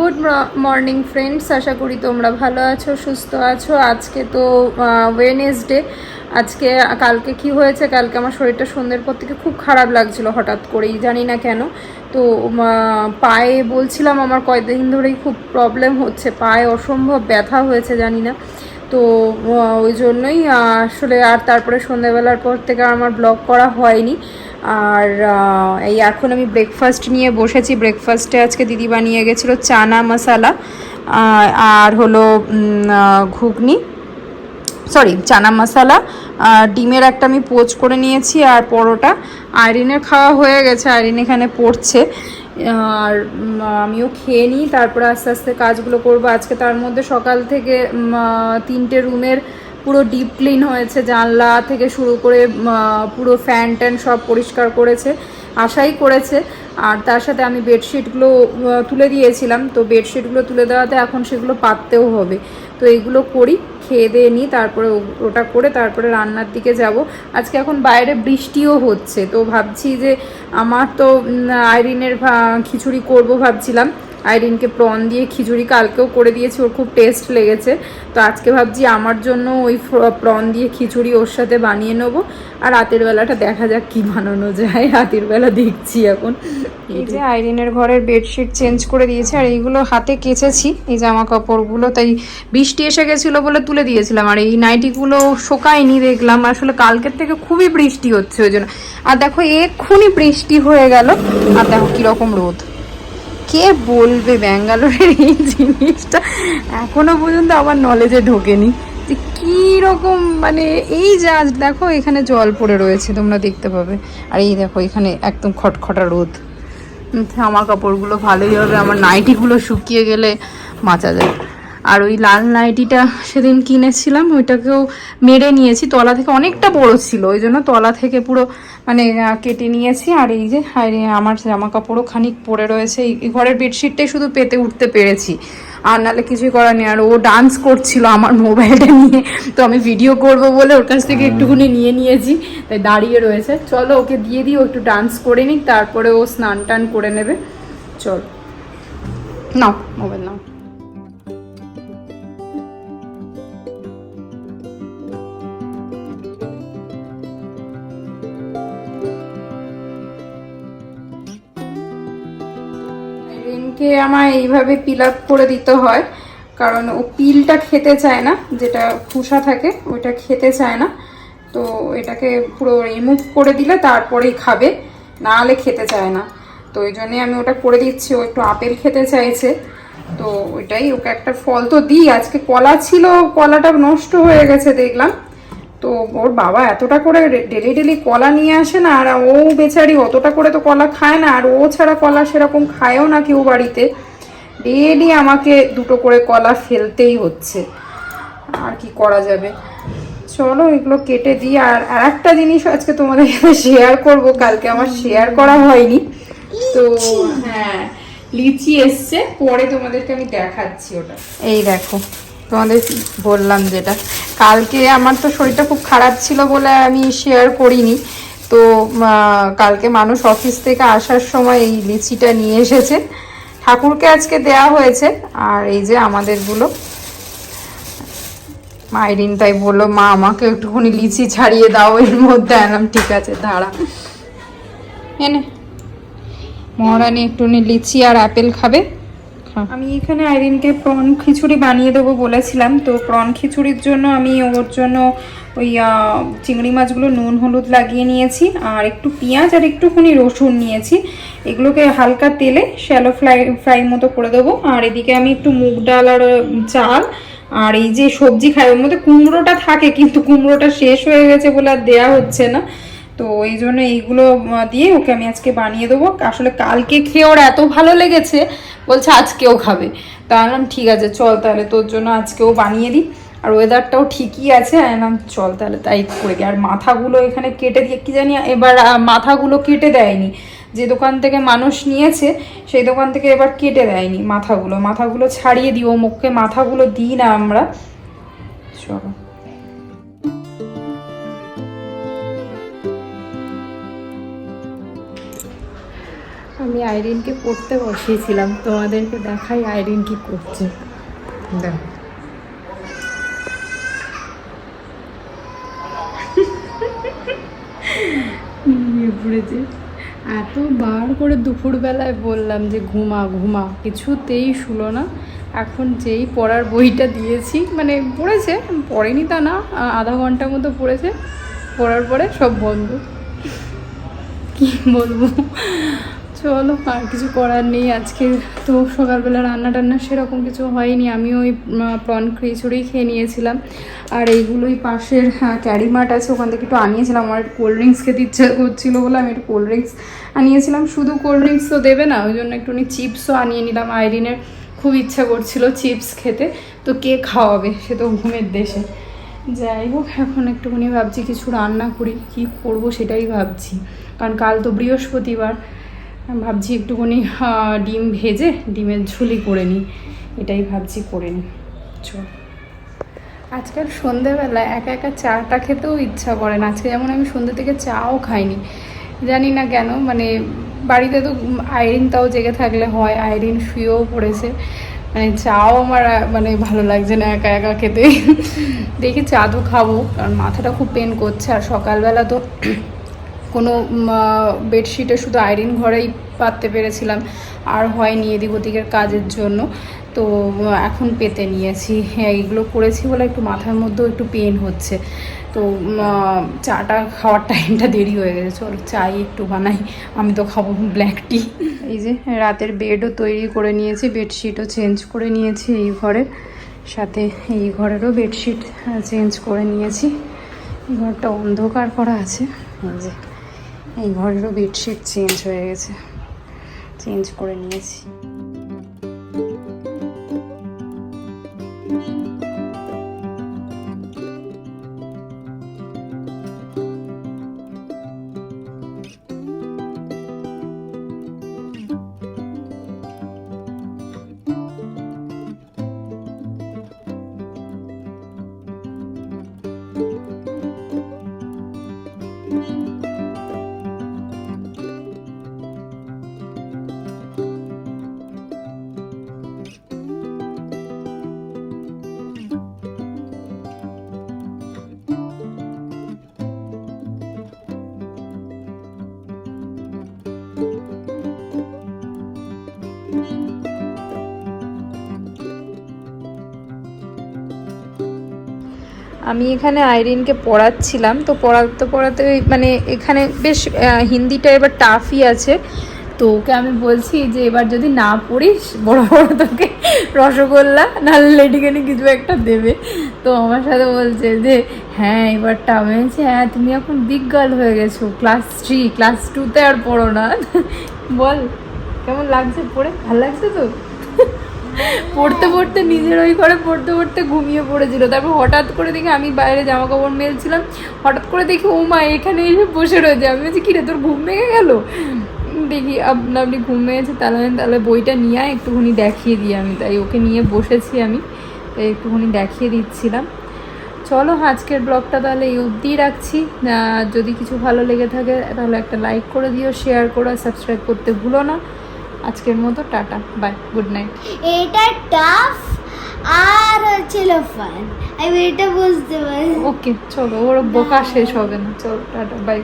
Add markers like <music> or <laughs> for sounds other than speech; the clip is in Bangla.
গুড মর্নিং ফ্রেন্ডস, আশা করি তোমরা ভালো আছো, সুস্থ আছো। আজকে তো ওয়েনেসডে আজকে, কালকে কি হয়েছে? কালকে আমার শরীরটা সন্ধ্যের পর থেকে খুব খারাপ লাগছিল হঠাৎ করেই, জানি না কেন। তো পায়ে বলছিলাম আমার কয়েকদিন ধরেই খুব প্রবলেম হচ্ছে, পায়ে অসম্ভব ব্যথা হয়েছে, জানি না। তো ওই জন্যই আসলে আর তারপরে সন্ধ্যাবেলার পর থেকে আমার ব্লগ করা হয়নি। আর এই এখন আমি ব্রেকফাস্ট নিয়ে বসেছি। ব্রেকফাস্টে আজকে দিদি বানিয়ে গেছিল চানা মশালা আর হলো ঘুগনি। সরি চানা মশালা ডিমের একটা আমি পোচ করে নিয়েছি আর পরোটা। আইরিনের খাওয়া হয়ে গেছে, আইরিন এখানে পড়ছে। আর আমিও খেয়ে নিই, তারপরে আস্তে আস্তে কাজগুলো করব। আজকে তার মধ্যে সকাল থেকে তিনটে রুমের পুরো ডিপ ক্লিন হয়েছে, জানলা থেকে শুরু করে পুরো ফ্যান ট্যান সব পরিষ্কার করেছে, আশাই করেছে। আর তার সাথে আমি বেডশিটগুলো তুলে দিয়েছিলাম, তো বেডশিটগুলো তুলে দেওয়াতে এখন সেগুলো পাততেও হবে। তো এইগুলো করি, খেয়ে দিয়ে নিই, তারপরে ওটা করে তারপরে রান্নার দিকে যাব। আজকে এখন বাইরে বৃষ্টিও হচ্ছে, তো ভাবছি যে আমার তো আইরিনের খিচুড়ি করব ভাবছিলাম। আইরিনকে প্রন দিয়ে খিচুড়ি কালকেও করে দিয়েছি ওর খুব টেস্ট লেগেছে। তো আজকে ভাবছি আমার জন্য ওই প্রন দিয়ে খিচুড়ি ওর সাথে বানিয়ে নেব আর রাতের বেলাটা দেখা যাক কি বানানো যায়। <laughs> রাতের বেলা দেখছি এখন। এই যে আইরিনের ঘরের বেডশিট চেঞ্জ করে দিয়েছে আর এইগুলো হাতে কেচেছি এই জামা কাপড়গুলো তাই বৃষ্টি এসে গেছিল বলে তুলে দিয়েছিলাম। আর এই নাইটিগুলো শোকায়নি দেখলাম আসলে কালকের থেকে খুবই বৃষ্টি হচ্ছে ওই জন্য। আর দেখো এক্ষুনি বৃষ্টি হয়ে গেল আর দেখো কীরকম রোদ। কে বলবে ব্যাঙ্গালোরের এই জিনিসটা? এখনও পর্যন্ত আমার নলেজে ঢোকেনি। যে কীরকম মানে এই যা দেখো, এখানে জল পড়ে রয়েছে, তোমরা দেখতে পাবে। আর এই দেখো, এখানে একদম খটখটা রোদ। আমার জামা কাপড়গুলো ভালোই হবে, আমার নাইটিগুলো শুকিয়ে গেলে মাচা যায়। আর ওই লাল নাইটিটা সেদিন কিনেছিলাম ওইটাকেও মেরে নিয়েছি। তলা থেকে অনেকটা বড় ছিল ওই জন্য তলা থেকে পুরো মানে কেটে নিয়েছি। আর এই যে আমার জামা কাপড়ও খানিক পরে রয়েছে। এই এই ঘরের বেডশিটটাই শুধু পেতে উঠতে পেরেছি। আর নাহলে কিছুই করার নেই। আর ও ডান্স করছিল আমার মোবাইলটা নিয়ে। তো আমি ভিডিও করব বলে ওর কাছ থেকে একটুখানি নিয়ে নিয়েছি। তাই দাঁড়িয়ে রয়েছে। চলো ওকে দিয়ে দিই ও একটু ডান্স করে নিক। তারপরে ও স্নান টান করে নেবে। চল। নাও মোবাইল নাও। রিনকে আমায় এইভাবে পিল আপ করে দিতে হয়, কারণ ও পিলটা খেতে চায় না, যেটা খোসা থাকে, ওইটা খেতে চায় না। তো এটাকে পুরো রিমুভ করে দিলে তারপরেই খাবে, না হলে খেতে চায় না। তো ওই জন্যে আমি ওটা করে দিচ্ছি, ও একটু আপেল খেতে চাইছে। তো ওইটাই, ওকে একটা ফল তো দিই, আজকে কলা ছিল, কলাটা নষ্ট হয়ে গেছে, দেখলাম। তো ওর বাবা এতটা করে ডেলি ডেলি কলা নিয়ে আসে না আর ও বেচারি অতটা করে তো কলা খায় না আর ও ছাড়া কলা সেরকম খায়ও না কেউ বাড়িতে। ডেলি আমাকে দুটো করে কলা ফেলতেই হচ্ছে। আর কি করা যাবে? চলো এগুলো কেটে দিই আর আর একটা জিনিস আজকে তোমাদের সাথে শেয়ার করব কালকে আমার শেয়ার করা হয়নি। তো হ্যাঁ লিচি এসছে পরে তোমাদেরকে আমি দেখাচ্ছি ওটা। এই দেখো তোমাদের বললাম যেটা। কালকে আমার তো শরীরটা খুব খারাপ ছিল বলে আমি শেয়ার করিনি। তো কালকে মানুষ অফিস থেকে আসার সময় এই লিচিটা নিয়ে এসেছে। ঠাকুরকে আজকে দেয়া হয়েছে। আর এই যে আমাদেরগুলো। মাইরিন তাই বলল, মা, আমাকে একটুখানি লিচি ছাড়িয়ে দাও এর মধ্যে। আনাম ঠিক আছে, দাঁড়া। এনে, মহারানী একটুখানি লিচি আর আপেল খাবে। আমি এখানে আইরিনকে প্রন খিচুড়ি বানিয়ে দেবো বলেছিলাম, তো প্রন খিচুড়ির জন্য আমি ওর জন্য ওই চিংড়ি মাছগুলো নুন, হলুদ লাগিয়ে নিয়েছি, আর একটু পেঁয়াজ আর একটুখানি রসুন নিয়েছি। এগুলোকে হালকা তেলে শ্যালো ফ্রাই ফ্রাই মতো করে দেবো, আর এদিকে আমি একটু মুগ ডাল আর চাল, আর এই যে সবজি খাই, ওর মধ্যে কুমড়োটা থাকে, কিন্তু কুমড়োটা শেষ হয়ে গেছে বলে আর দেওয়া হচ্ছে না। তো এই জন্য এইগুলো দিয়ে ওকে আমি আজকে বানিয়ে দেবো। আসলে কালকে খেয়ে ওর এত ভালো লেগেছে, বলছে আজকেও খাবে। তা বললাম, ঠিক আছে, চল তাহলে তোর জন্য আজকেও বানিয়ে দিই। আর ওয়েদারটাও ঠিকই আছে আনলাম চল তাহলে তাই করে দিই। আর মাথাগুলো এখানে কেটে দিয়ে, কি জানি, এবার মাথাগুলো কেটে দেয়নি। যে দোকান থেকে মানুষ নিয়েছে, সেই দোকান থেকে এবার কেটে দেয়নি মাথাগুলো। মাথাগুলো ছাড়িয়ে দিই, ও মুখে মাথাগুলো দিই না আমরা। চলো। আমি আইরিনকে পড়তে বসিয়েছিলাম, তোমাদেরকে দেখাই আইরিন কি করছে। দেখো। ঘুমিয়ে পড়েছে। এতবার করে দুপুরবেলায় বললাম যে ঘুমা ঘুমা, কিছুতেই শুলো না। এখন যেই পড়ার বইটা দিয়েছি মানে পড়েছে, পড়েনি তা না আধা ঘণ্টার মতো পড়েছে। পড়ার পরে সব বন্ধ। কি বলব? চলো আর কিছু করার নেই আজকে। তো সকালবেলা রান্না টান্না সেরকম কিছু হয়নি। আমি ওই প্রন খিচুড়ি খেয়ে নিয়েছিলাম। আর এইগুলোই পাশের ক্যারি মার্ট আছে, ওখান থেকে একটু আনিয়েছিলাম। আমার কোল্ড ড্রিঙ্কস খেতে ইচ্ছে করছিল বলে আমি একটু কোল্ড ড্রিঙ্কস আনিয়েছিলাম। শুধু কোল্ড ড্রিঙ্কস তো দেবে না, ওই জন্য একটুখানি চিপসও আনিয়ে নিলাম। আইরিনের খুব ইচ্ছা করছিল চিপস খেতে। তো কে খাওয়াবে? সে তো ঘুমের দেশে। যাই হোক, এখন একটুখানি ভাবছি কিছু রান্না করি, কি করব সেটাই ভাবছি। কারণ কাল তো বৃহস্পতিবার। ভাবছি একটুখানি ডিম ভেজে ডিমের ঝুলি করে নিই। এটাই ভাবছি করে নিই। আজকাল সন্ধেবেলা একা একা চাটা খেতেও ইচ্ছা করে না। আজকে যেমন আমি সন্ধ্যে থেকে চাও খাইনি। জানি না কেন মানে বাড়িতে তো আয়রিন তাও জেগে থাকলে হয় আয়রিন শুয়েও পড়েছে। মানে চাও আমার মানে ভালো লাগছে না একা একা খেতে। দেখি চা তো খাব, কারণ মাথাটা খুব পেন করছে। আর সকালবেলা তো কোনো বেডশিটে শুধু আইরিন ঘরেই পাততে পেরেছিলাম, আর হয়নি এদিক ওদিকের কাজের জন্য। তো, এখন পেতে নিয়েছি। হ্যাঁ এইগুলো করেছি বলে একটু মাথার মধ্যেও একটু পেন হচ্ছে। তো চাটা খাওয়ার টাইমটা দেরি হয়ে গেছে। চলো, চাই একটু বানাই। আমি তো খাব ব্ল্যাক টি এই যে, রাতের বেডও তৈরি করে নিয়েছি বেডশিটও চেঞ্জ করে নিয়েছি এই ঘরের। সাথে এই ঘরেরও বেডশিট চেঞ্জ করে নিয়েছি। ঘরটা অন্ধকার করা আছে। এই যে। এই ঘরেরও বেডশিট চেঞ্জ হয়ে গেছে। চেঞ্জ করে নিয়েছি। আমি এখানে আইরিনকে পড়াচ্ছিলাম, তো পড়াতে পড়াতে মানে এখানে বেশ হিন্দিটা এবার টাফই আছে। তো ওকে আমি বলছি যে এবার যদি না পড়িস, বড় বড় তোকে রসগোল্লা, নাহলে লেডিকেনি কিছু একটা দেবে। তো আমার সাথে বলছে যে হ্যাঁ এবার টাফ আমি বলছি হ্যাঁ তুমি এখন বিগ গার্ল হয়ে গেছো। ক্লাস থ্রি ক্লাস টুতে আর পড়ো না। বল, কেমন লাগছে পড়ে? ভালো লাগছে তো? পড়তে পড়তে নিজের ওই ঘরে পড়তে পড়তে ঘুমিয়ে পড়েছিল। তারপর হঠাৎ করে দেখি আমি বাইরে জামা কাপড় মেলছিলাম। হঠাৎ করে দেখি, ও মা, এখানে এসে বসে রয়েছে। আমি বলছি কিরে তোর ঘুম ভেঙে গেল? দেখি, আপনা, আপনি ভেঙেছে, তাহলে আমি, তাহলে বইটা নিয়ে আয়, একটুখানি দেখিয়ে দিই আমি। তাই ওকে নিয়ে বসেছি আমি, তাই একটুখানি দেখিয়ে দিচ্ছিলাম। চলো, আজকের ব্লগটা তাহলে এই অবধিই রাখছি। যদি কিছু ভালো লেগে থাকে, তাহলে একটা লাইক করে দিও, শেয়ার করো সাবস্ক্রাইব করতে ভুলো না। আজকের মতো টাটা বাই গুড নাইট এটা টাফ আর ছিল ফান আমি এটা বুঝতে পারি ওকে চলো ওর বোকা শেষ হবে না। চলো টাটা বাই